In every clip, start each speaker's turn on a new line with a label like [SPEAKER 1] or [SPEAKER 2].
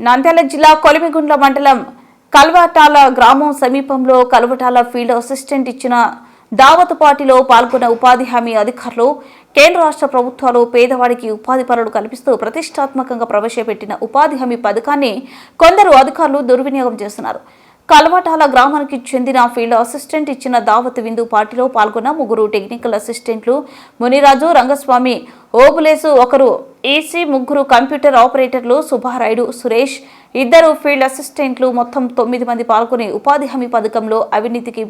[SPEAKER 1] నంద్యాల జిల్లా కొలిమిగుండ్ల మండలం కల్వటాల గ్రామం సమీపంలో కల్వటాల ఫీల్డ్ అసిస్టెంట్ ఇచ్చిన దావత్ పార్టీలో పాల్గొన్న ఉపాధి హామీ అధికారులు కేంద్ర రాష్ట్ర ప్రభుత్వాలు పేదవాడికి ఉపాధి పనులు కల్పిస్తూ ప్రతిష్టాత్మకంగా ప్రవేశపెట్టిన ఉపాధి హామీ పథకాన్ని కొందరు అధికారులు దుర్వినియోగం చేస్తున్నారు. కల్వటాల గ్రామానికి చెందిన ఫీల్డ్ అసిస్టెంట్ ఇచ్చిన దావత్ విందు పార్టీలో పాల్గొన్న ముగ్గురు టెక్నికల్ అసిస్టెంట్లు మునిరాజు రంగస్వామి ఓబులేసు ఒకరు ఈసీ ముగ్గురు కంప్యూటర్ ఆపరేటర్లు సుబ్బారాయుడు సురేష్ ఇద్దరు ఫీల్డ్ అసిస్టెంట్లు. మొత్తం తొమ్మిది మంది పాల్గొని ఉపాధి హామీ పథకంలో అవినీతికి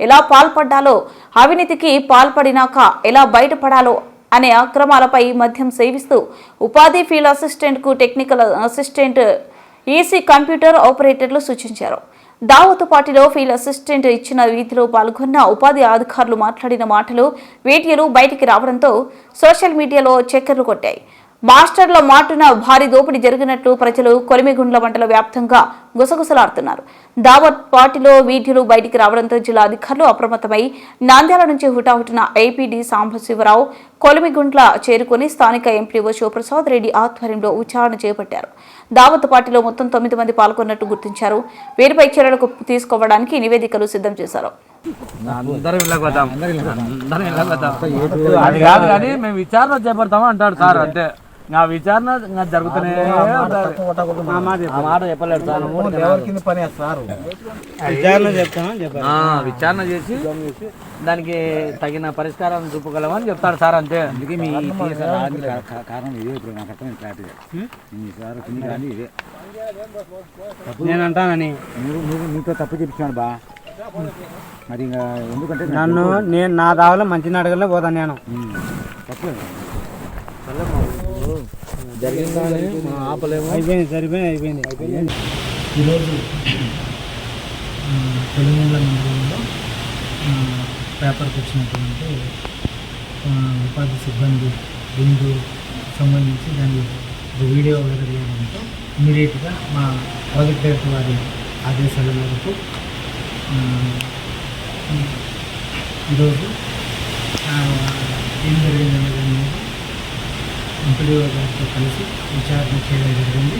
[SPEAKER 1] ఎలా పాల్పడ్డాలో అవినీతికి పాల్పడినాక ఎలా బయటపడాలో అనే అక్రమాలపై మద్యం సేవిస్తూ ఉపాధి ఫీల్డ్ అసిస్టెంట్కు టెక్నికల్ అసిస్టెంట్ ఈసీ కంప్యూటర్ ఆపరేటర్లు సూచించారు. దావత్ పార్టీలో ఫీల్డ్ అసిస్టెంట్ ఇచ్చిన వీధిలో పాల్గొన్న ఉపాధి అధికారులు మాట్లాడిన మాటలు వీడియోలు బయటికి రావడంతో సోషల్ మీడియాలో చక్కర్లు కొట్టాయి. మాస్టర్ల మాటున భారీ దోపిడీ జరిగినట్లు ప్రజలు కొలిమిగుండ్ల మండల వ్యాప్తంగా గుసగుసలాడుతున్నారు. దావత్ పార్టీలో వీడియోలు బయటికి రావడంతో జిల్లా అధికారులు అప్రమత్తమై నంద్యాల నుంచి హుటాహుటిన ఏపీడీ సాంబశివరావు కొలిమిగుండ్ల చేరుకుని స్థానిక ఎంపీఓ శివప్రసాద్ రెడ్డి ఆధ్వర్యంలో విచారణ చేపట్టారు. దావత్ పార్టీలో మొత్తం తొమ్మిది మంది పాల్గొన్నట్టు గుర్తించారు. వీరిపై చర్యలకు తీసుకోవడానికి నివేదికలు సిద్ధం చేశారు.
[SPEAKER 2] అది కాదు కానీ మేము విచారణ చేపడతాము అంటాడు సార్ అంతే. నా విచారణ ఇంకా జరుగుతూనే మాట చెప్పలేడు సార్.
[SPEAKER 3] పని సారు విచారణ
[SPEAKER 2] ఆ, విచారణ చేసి దానికి తగిన పరిష్కారం చూపగలమని చెప్తాడు సార్ అంతే.
[SPEAKER 4] అందుకే మీ కారణం ఇదే ఇప్పుడు నాకు అర్థమైంది క్లారిటీగా మీ సార్ కానీ ఇదే.
[SPEAKER 3] నేను అంటానని.
[SPEAKER 4] నువ్వు నువ్వు నీతో తప్పు చెప్పించాడు బా. మరి ఇంకా ఎందుకంటే
[SPEAKER 3] నన్ను నేను నా దావలో మంచి అడగలే పోతాను నేను. అయిపోయింది సరిపోయింది అయిపోయింది.
[SPEAKER 5] ఈరోజు మండలంలో ఆ, పేపర్కి వచ్చినటువంటి ఆ, ఉపాధి సిబ్బంది బిందు సంబంధించి దాని ఒక వీడియో వెలువడంతో ఇమీడియట్గా మా ప్రాజెక్ట్ డైరెక్టర్ వారి ఆదేశాల మేరకు ఈరోజు ఆ, ఏం ఎంపీడీఓ గారితో కలిసి విచారణ చేయడం జరిగింది.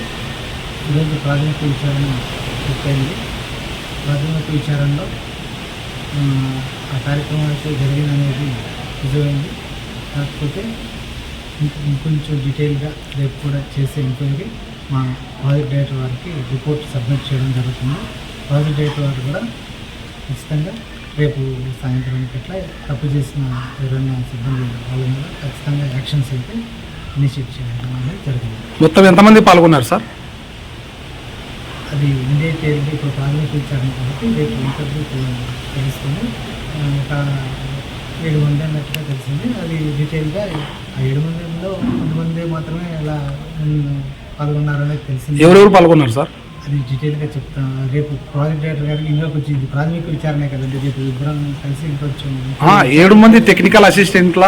[SPEAKER 5] ఈరోజు ప్రాథమిక విచారణ పూర్తయింది. ప్రాథమిక విచారణలో ఆ, కార్యక్రమం అయితే జరిగిందనేది నిజమైంది. కాకపోతే ఇంకొంచెం డీటెయిల్గా రేపు కూడా చేసే ఎంక్వైరీ మా ప్రాజెక్ట్ డైరెక్టర్ వారికి రిపోర్ట్ సబ్మిట్ చేయడం జరుగుతుంది. ప్రాజెక్ట్ డైరెక్టర్ వారు కూడా ఖచ్చితంగా రేపు సాయంత్రానికి అట్లా తప్పు చేసిన ఎవరైనా సిబ్బంది వాళ్ళ మీద ఖచ్చితంగా యాక్షన్స్ అయితే ఇనిషియేట్ చేయడం అనేది జరిగింది.
[SPEAKER 6] మొత్తం ఎంతమంది పాల్గొన్నారు సార్?
[SPEAKER 5] అది ఇండియట్ ఇప్పుడు ప్రాథమిక విచారణ కాబట్టి రేపు ఇంటర్వ్యూ తెలుస్తుంది ఆ, ఒక ఏడు మంది అన్నట్టుగా తెలిసింది. అది డీటెయిల్గా ఆ ఏడు మందిలో కొంతమంది మాత్రమే ఇలా ఉమ్, పాల్గొన్నారనేది తెలిసింది.
[SPEAKER 6] ఎవరెవరు పాల్గొన్నారు సార్?
[SPEAKER 5] అది డీటెయిల్గా చెప్తా. రేపు ప్రాజెక్ట్ డైరెక్టర్ గారికి ఇంకా కొంచెం ప్రాథమిక విచారణే కదండి. రేపు ఇద్దరం కలిసి ఇంకొంచెం
[SPEAKER 6] ఆ, ఏడు మంది టెక్నికల్ అసిస్టెంట్ల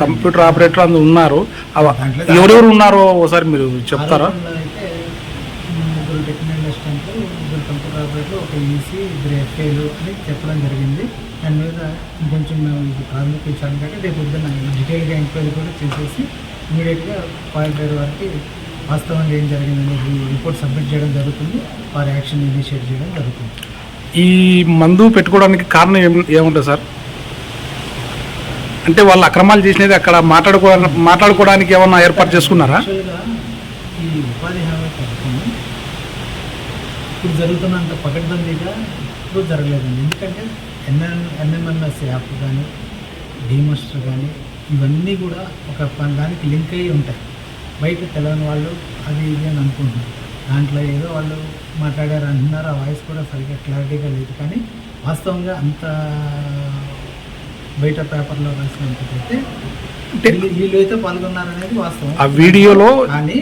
[SPEAKER 6] కంప్యూటర్ ఆపరేటర్ అందరూ ఉన్నారు. ఎవరెవరు ఉన్నారో ఒకసారి మీరు చెప్తారా?
[SPEAKER 5] ముగ్గురు టెక్నికల్ అసిస్టెంట్లు ముగ్గురు కంప్యూటర్ ఆపరేటర్లు ఒక ఈసీ ఇద్దరు ఎఫ్ఐలు అని చెప్పడం జరిగింది. దాని మీద ఇంకొంచెం మేము ఇది ప్రాథమిక విచారణ కంటే రేపు పొద్దున్న డీటెయిల్గా ఎంక్వైరీ కూడా చేసేసి ఇమీడియట్గా పాయింట్ వారికి వాస్తవంగా ఏం జరిగిందనేది రిపోర్ట్ సబ్మిట్ చేయడం జరుగుతుంది. వారి యాక్షన్ ఇనిషియేట్ చేయడం జరుగుతుంది.
[SPEAKER 6] ఈ మందు పెట్టుకోవడానికి కారణం ఏం ఏముంటుంది సార్? అంటే వాళ్ళు అక్రమాలు చేసినది అక్కడ మాట్లాడుకోవడానికి మాట్లాడుకోవడానికి ఏమన్నా ఏర్పాటు చేసుకున్నారా?
[SPEAKER 5] ఈ ఉపాధి హామీ పథకం ఇప్పుడు జరుగుతున్నంత పకడ్బందీగా ఇప్పుడు జరగలేదండి. ఎందుకంటే ఎన్ఎన్ ఎన్ఎంఎంఎస్ యాప్ కానీ డీమాస్టర్ కానీ ఇవన్నీ కూడా ఒక దానికి లింక్ అయ్యి ఉంటాయి. బయట తెలియని వాళ్ళు అది ఇది అని అనుకుంటున్నారు. దాంట్లో ఏదో వాళ్ళు మాట్లాడారు అంటున్నారు ఆ వాయిస్ కూడా సరిగ్గా క్లారిటీగా లేదు. కానీ వాస్తవంగా అంత బయట పేపర్లో రాసినంతకైతే వీళ్ళు అయితే పాల్గొన్నారనేది వాస్తవం.
[SPEAKER 6] ఆ వీడియోలో
[SPEAKER 5] కానీ